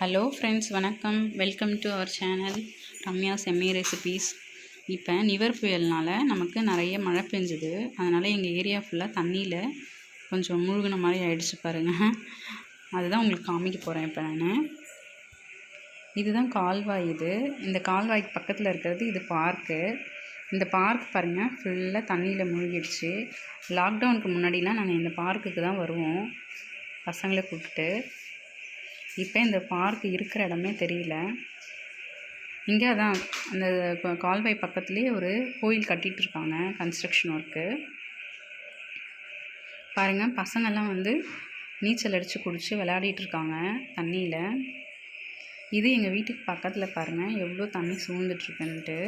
Hello friends வணக்கம். Welcome to our channel Ramya செம்மி recipes இப்போ நிவர் புயல்னால் நமக்கு நிறைய மழை பெஞ்சுது. அதனால் எங்கள் ஏரியா ஃபுல்லாக தண்ணியில் கொஞ்சம் மூழ்கின மாதிரி ஆயிடுச்சு பாருங்கள் அதுதான் உங்களுக்கு காமிக்க போகிறேன் இப்போ நான். இதுதான் கால்வாய் இது. இந்த கால்வாய்க்கு பக்கத்தில் இருக்கிறது இது பார்க்கு இந்த பார்க் பாருங்கள் ஃபுல்லாக தண்ணியில் மூழ்கிடுச்சு. லாக்டவுனுக்கு முன்னாடிலாம் நாங்கள் இந்த பார்க்குக்கு தான் வருவோம். பசங்களை கூப்பிட்டு. இப்போ இந்த பார்க் இருக்கிற இடமே தெரியல. இங்கே அதான் அந்த கால்வாய் பக்கத்துலேயே ஒரு கோயில் கட்டிட்டு இருக்காங்க கன்ஸ்ட்ரக்ஷன் ஒர்க்கு பாருங்கள் பசங்கள்லாம் வந்து நீச்சல் அடித்து குடித்து விளையாடிட்டு இருக்காங்க தண்ணியில். இது எங்கள் வீட்டுக்கு பக்கத்தில் பாருங்கள் எவ்வளோ தண்ணி சூழ்ந்துட்டுருக்குன்ட்டு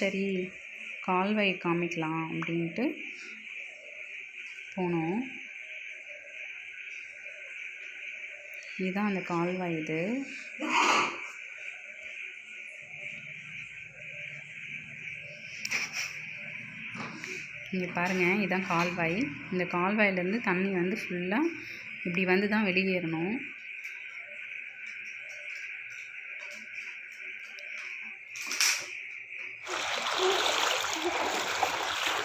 சரி. கால்வாய் காமிக்கலாம் அப்படின்ட்டு போனோம். இதுதான் அந்த கால்வாய் இது. இங்கே பாருங்கள் இதுதான் கால்வாய். இந்த கால்வாயிலேருந்து தண்ணி வந்து ஃபுல்லாக இப்படி வந்து தான் வெளியேறணும்.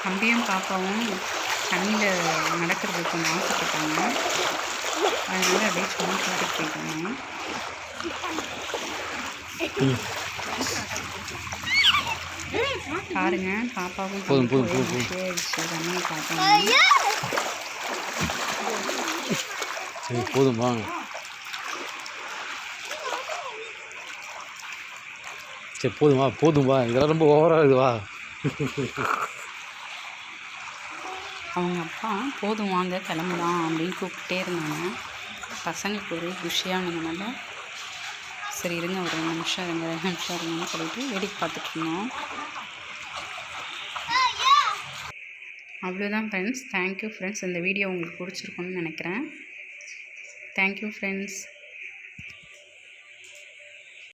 தம்பியும் பாப்பாவும் தண்ணியில் நடக்கிறது கொஞ்சம் ஆசைப்பட்டாங்க. அதனால அப்படியே சும்மா கூட்டிகிட்டு போயிட்டாங்க. பாருங்க பாப்பாவும் போதும், போதும், போதும், தண்ணியை பார்த்தாங்க சரி போதும் வாங்க. சரி போதும் வா போதும் வா. இதெல்லாம் ரொம்ப ஓவராக இருக்குது வா. அவங்க அப்பா போதும் வாங்க கிளம்பலாம் அப்படின்னு கூப்பிட்டே இருந்தாங்க. பசங்களுக்கு ஒரே குஷியானதுனால சரி இருங்க ஒரு ரெண்டு நிமிஷம் இருங்க ரெண்டு நிமிஷம் இருங்கன்னு சொல்லிட்டு வேடிக்கை பார்த்துட்டு இருந்தோம். அவ்வளோதான் ஃப்ரெண்ட்ஸ் தேங்க்யூ ஃப்ரெண்ட்ஸ் இந்த வீடியோ உங்களுக்கு பிடிச்சிருக்குன்னு நினைக்கிறேன். Thank you friends